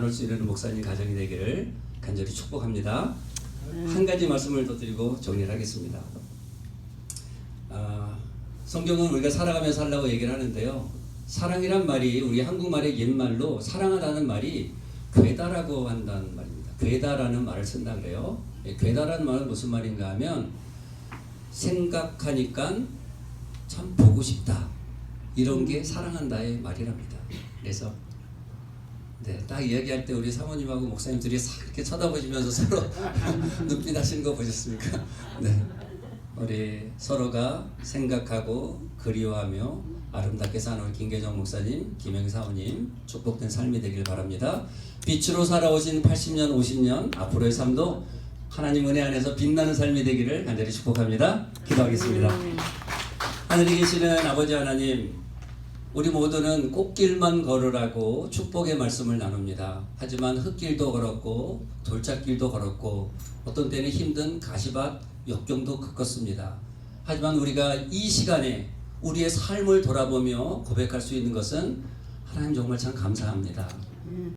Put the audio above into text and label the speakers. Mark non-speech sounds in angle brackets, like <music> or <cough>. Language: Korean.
Speaker 1: 나눌 수 있는 목사님 가정이 되기를 간절히 축복합니다. 한 가지 말씀을 더 드리고 정리를 하겠습니다. 아, 성경은 우리가 살아가며 살라고 얘기를 하는데요. 사랑이란 말이 우리 한국말의 옛말로 사랑하다는 말이 괴다라고 한다는 말입니다. 괴다라는 말을 쓴다 그래요. 예, 괴다라는 말은 무슨 말인가 하면 생각하니까 참 보고 싶다. 이런 게 사랑한다의 말이랍니다. 그래서 네, 딱 이야기할 때 우리 사모님하고 목사님들이 싹 이렇게 쳐다보시면서 서로 <laughs> 눈빛 하시는 거 보셨습니까? 네. 우리 서로가 생각하고 그리워하며 아름답게 사는 우리 김계정 목사님, 김영 사모님 축복된 삶이 되길 바랍니다. 빛으로 살아오신 80년, 50년 앞으로의 삶도 하나님 은혜 안에서 빛나는 삶이 되기를 간절히 축복합니다. 기도하겠습니다. 하늘에 계시는 아버지 하나님, 우리 모두는 꽃길만 걸으라고 축복의 말씀을 나눕니다. 하지만 흙길도 걸었고 돌짝길도 걸었고 어떤 때는 힘든 가시밭 역경도 겪었습니다. 하지만 우리가 이 시간에 우리의 삶을 돌아보며 고백할 수 있는 것은 하나님 정말 참 감사합니다.